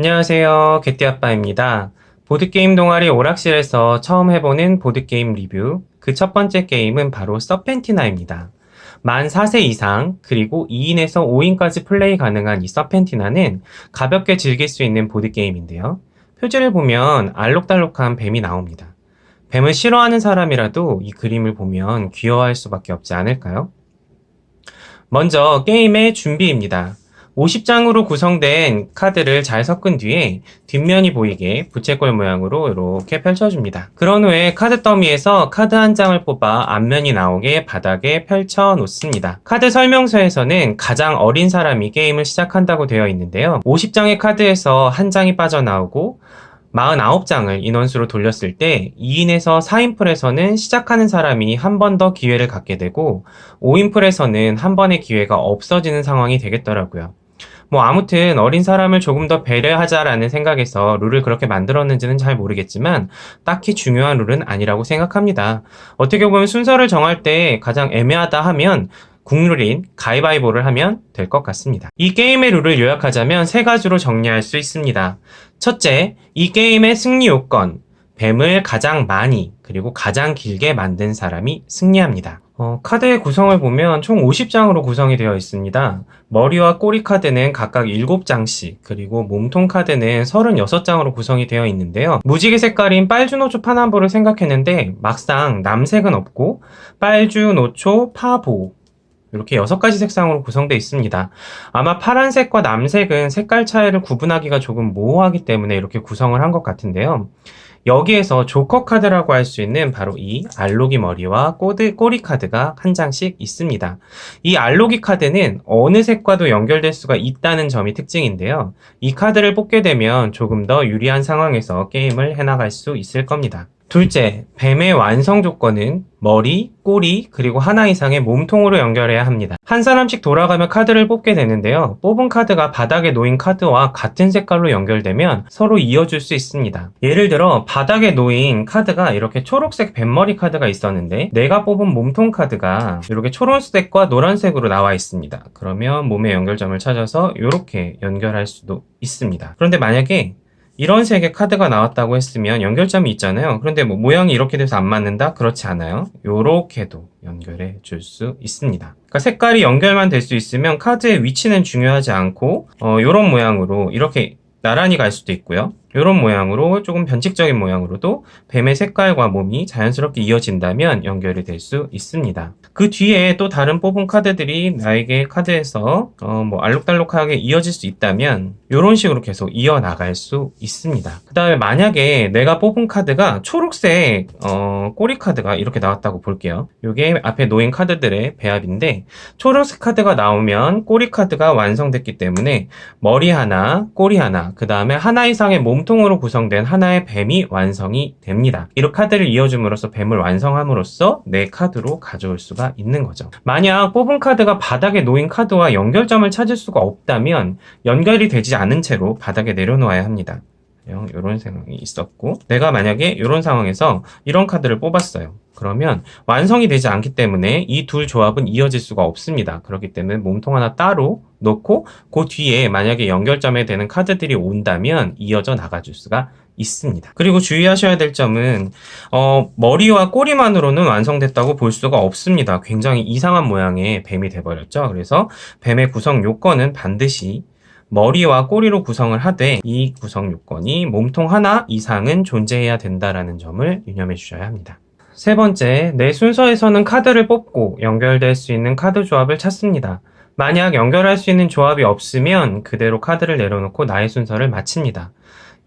안녕하세요. 개띠아빠입니다. 보드게임 동아리 오락실에서 처음 해보는 보드게임 리뷰. 그 첫 번째 게임은 바로 서펜티나입니다. 만 4세 이상, 그리고 2인에서 5인까지 플레이 가능한 이 서펜티나는 가볍게 즐길 수 있는 보드게임인데요. 표지를 보면 알록달록한 뱀이 나옵니다. 뱀을 싫어하는 사람이라도 이 그림을 보면 귀여워할 수밖에 없지 않을까요? 먼저 게임의 준비입니다. 50장으로 구성된 카드를 잘 섞은 뒤에 뒷면이 보이게 부채꼴 모양으로 이렇게 펼쳐줍니다. 그런 후에 카드 더미에서 카드 한 장을 뽑아 앞면이 나오게 바닥에 펼쳐 놓습니다. 카드 설명서에서는 가장 어린 사람이 게임을 시작한다고 되어 있는데요. 50장의 카드에서 한 장이 빠져나오고 49장을 인원수로 돌렸을 때 2인에서 4인풀에서는 시작하는 사람이 한 번 더 기회를 갖게 되고 5인풀에서는 한 번의 기회가 없어지는 상황이 되겠더라고요. 뭐 아무튼 어린 사람을 조금 더 배려하자라는 생각에서 룰을 그렇게 만들었는지는 잘 모르겠지만 딱히 중요한 룰은 아니라고 생각합니다. 어떻게 보면 순서를 정할 때 가장 애매하다 하면 국룰인 가위바위보를 하면 될 것 같습니다. 이 게임의 룰을 요약하자면 세 가지로 정리할 수 있습니다. 첫째, 이 게임의 승리 요건. 뱀을 가장 많이 그리고 가장 길게 만든 사람이 승리합니다. 어, 카드의 구성을 보면 총 50장으로 구성이 되어 있습니다. 머리와 꼬리 카드는 각각 7장씩, 그리고 몸통 카드는 36장으로 구성이 되어 있는데요. 무지개 색깔인 빨주, 노초, 파남보를 생각했는데 막상 남색은 없고 빨주, 노초, 파보 이렇게 6가지 색상으로 구성되어 있습니다. 아마 파란색과 남색은 색깔 차이를 구분하기가 조금 모호하기 때문에 이렇게 구성을 한 것 같은데요. 여기에서 조커 카드라고 할 수 있는 바로 이 알로기 머리와 꼬드, 꼬리 카드가 한 장씩 있습니다. 이 알로기 카드는 어느 색과도 연결될 수가 있다는 점이 특징인데요. 이 카드를 뽑게 되면 조금 더 유리한 상황에서 게임을 해나갈 수 있을 겁니다. 둘째, 뱀의 완성 조건은 머리, 꼬리, 그리고 하나 이상의 몸통으로 연결해야 합니다. 한 사람씩 돌아가며 카드를 뽑게 되는데요. 뽑은 카드가 바닥에 놓인 카드와 같은 색깔로 연결되면 서로 이어줄 수 있습니다. 예를 들어 바닥에 놓인 카드가 이렇게 초록색 뱀머리 카드가 있었는데 내가 뽑은 몸통 카드가 이렇게 초록색과 노란색으로 나와 있습니다. 그러면 몸의 연결점을 찾아서 이렇게 연결할 수도 있습니다. 그런데 만약에 이런 색의 카드가 나왔다고 했으면 연결점이 있잖아요. 그런데 뭐 모양이 이렇게 돼서 안 맞는다? 그렇지 않아요. 요렇게도 연결해 줄 수 있습니다. 그러니까 색깔이 연결만 될 수 있으면 카드의 위치는 중요하지 않고 어, 요런 모양으로 이렇게 나란히 갈 수도 있고요. 이런 모양으로 조금 변칙적인 모양으로도 뱀의 색깔과 몸이 자연스럽게 이어진다면 연결이 될 수 있습니다. 그 뒤에 또 다른 뽑은 카드들이 나에게 카드에서 어, 뭐 알록달록하게 이어질 수 있다면 이런 식으로 계속 이어나갈 수 있습니다. 그 다음에 만약에 내가 뽑은 카드가 초록색 어, 꼬리 카드가 이렇게 나왔다고 볼게요. 이게 앞에 놓인 카드들의 배합인데 초록색 카드가 나오면 꼬리 카드가 완성됐기 때문에 머리 하나, 꼬리 하나, 그 다음에 하나 이상의 몸 몸통으로 구성된 하나의 뱀이 완성이 됩니다. 이렇게 카드를 이어줌으로써 뱀을 완성함으로써 내 카드로 가져올 수가 있는 거죠. 만약 뽑은 카드가 바닥에 놓인 카드와 연결점을 찾을 수가 없다면 연결이 되지 않은 채로 바닥에 내려놓아야 합니다. 이런 상황이 있었고 내가 만약에 이런 상황에서 이런 카드를 뽑았어요. 그러면 완성이 되지 않기 때문에 이 둘 조합은 이어질 수가 없습니다. 그렇기 때문에 몸통 하나 따로 놓고 그 뒤에 만약에 연결점에 되는 카드들이 온다면 이어져 나가줄 수가 있습니다. 그리고 주의하셔야 될 점은 어, 머리와 꼬리만으로는 완성됐다고 볼 수가 없습니다. 굉장히 이상한 모양의 뱀이 돼버렸죠. 그래서 뱀의 구성 요건은 반드시 머리와 꼬리로 구성을 하되 이 구성 요건이 몸통 하나 이상은 존재해야 된다라는 점을 유념해 주셔야 합니다. 세 번째, 내 순서에서는 카드를 뽑고 연결될 수 있는 카드 조합을 찾습니다. 만약 연결할 수 있는 조합이 없으면 그대로 카드를 내려놓고 나의 순서를 마칩니다.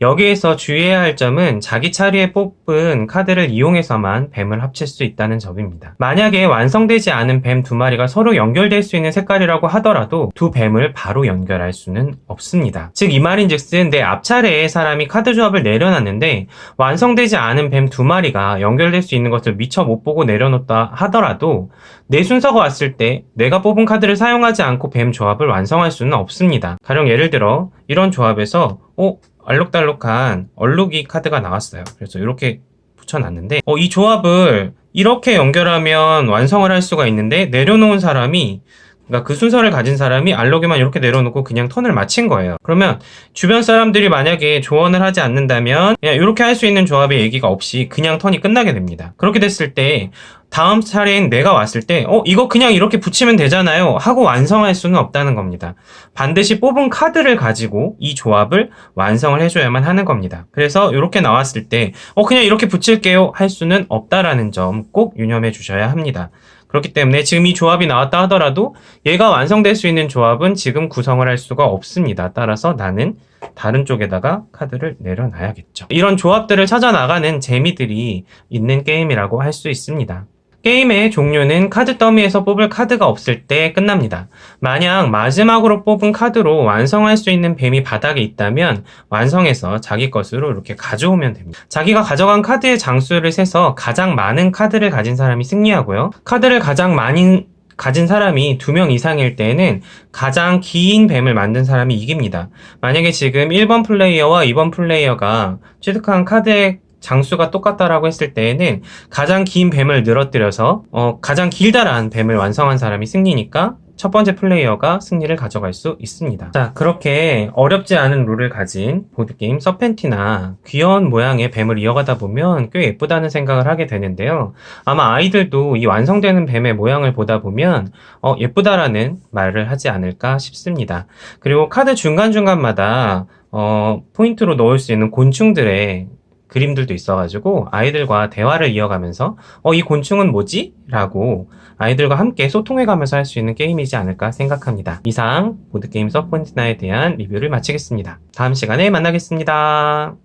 여기에서 주의해야 할 점은 자기 차례에 뽑은 카드를 이용해서만 뱀을 합칠 수 있다는 점입니다. 만약에 완성되지 않은 뱀 두 마리가 서로 연결될 수 있는 색깔이라고 하더라도 두 뱀을 바로 연결할 수는 없습니다. 즉 이 말인 즉슨 내 앞차례에 사람이 카드 조합을 내려놨는데 완성되지 않은 뱀 두 마리가 연결될 수 있는 것을 미처 못 보고 내려놓다 하더라도 내 순서가 왔을 때 내가 뽑은 카드를 사용하지 않고 뱀 조합을 완성할 수는 없습니다. 가령 예를 들어 이런 조합에서 어? 알록달록한 얼룩이 카드가 나왔어요. 그래서 이렇게 붙여놨는데 어, 이 조합을 이렇게 연결하면 완성을 할 수가 있는데 내려놓은 사람이 그러니까 그 순서를 가진 사람이 알로게만 이렇게 내려놓고 그냥 턴을 마친 거예요. 그러면 주변 사람들이 만약에 조언을 하지 않는다면 그냥 이렇게 할 수 있는 조합의 얘기가 없이 그냥 턴이 끝나게 됩니다. 그렇게 됐을 때 다음 차례엔 내가 왔을 때, 어, 이거 그냥 이렇게 붙이면 되잖아요. 하고 완성할 수는 없다는 겁니다. 반드시 뽑은 카드를 가지고 이 조합을 완성을 해줘야만 하는 겁니다. 그래서 이렇게 나왔을 때, 어, 그냥 이렇게 붙일게요. 할 수는 없다라는 점 꼭 유념해 주셔야 합니다. 그렇기 때문에 지금 이 조합이 나왔다 하더라도 얘가 완성될 수 있는 조합은 지금 구성을 할 수가 없습니다. 따라서 나는 다른 쪽에다가 카드를 내려놔야겠죠. 이런 조합들을 찾아 나가는 재미들이 있는 게임이라고 할 수 있습니다. 게임의 종류는 카드 더미에서 뽑을 카드가 없을 때 끝납니다. 만약 마지막으로 뽑은 카드로 완성할 수 있는 뱀이 바닥에 있다면 완성해서 자기 것으로 이렇게 가져오면 됩니다. 자기가 가져간 카드의 장수를 세서 가장 많은 카드를 가진 사람이 승리하고요. 카드를 가장 많이 가진 사람이 두 명 이상일 때에는 가장 긴 뱀을 만든 사람이 이깁니다. 만약에 지금 1번 플레이어와 2번 플레이어가 취득한 카드의 장수가 똑같다라고 했을 때에는 가장 긴 뱀을 늘어뜨려서 어, 가장 길다란 뱀을 완성한 사람이 승리니까 첫 번째 플레이어가 승리를 가져갈 수 있습니다. 자, 그렇게 어렵지 않은 룰을 가진 보드게임 서펜티나 귀여운 모양의 뱀을 이어가다 보면 꽤 예쁘다는 생각을 하게 되는데요. 아마 아이들도 이 완성되는 뱀의 모양을 보다 보면 어, 예쁘다라는 말을 하지 않을까 싶습니다. 그리고 카드 중간중간마다 어, 포인트로 넣을 수 있는 곤충들의 그림들도 있어가지고 아이들과 대화를 이어가면서 어, 이 곤충은 뭐지? 라고 아이들과 함께 소통해가면서 할 수 있는 게임이지 않을까 생각합니다. 이상 보드게임 서포인트나에 대한 리뷰를 마치겠습니다. 다음 시간에 만나겠습니다.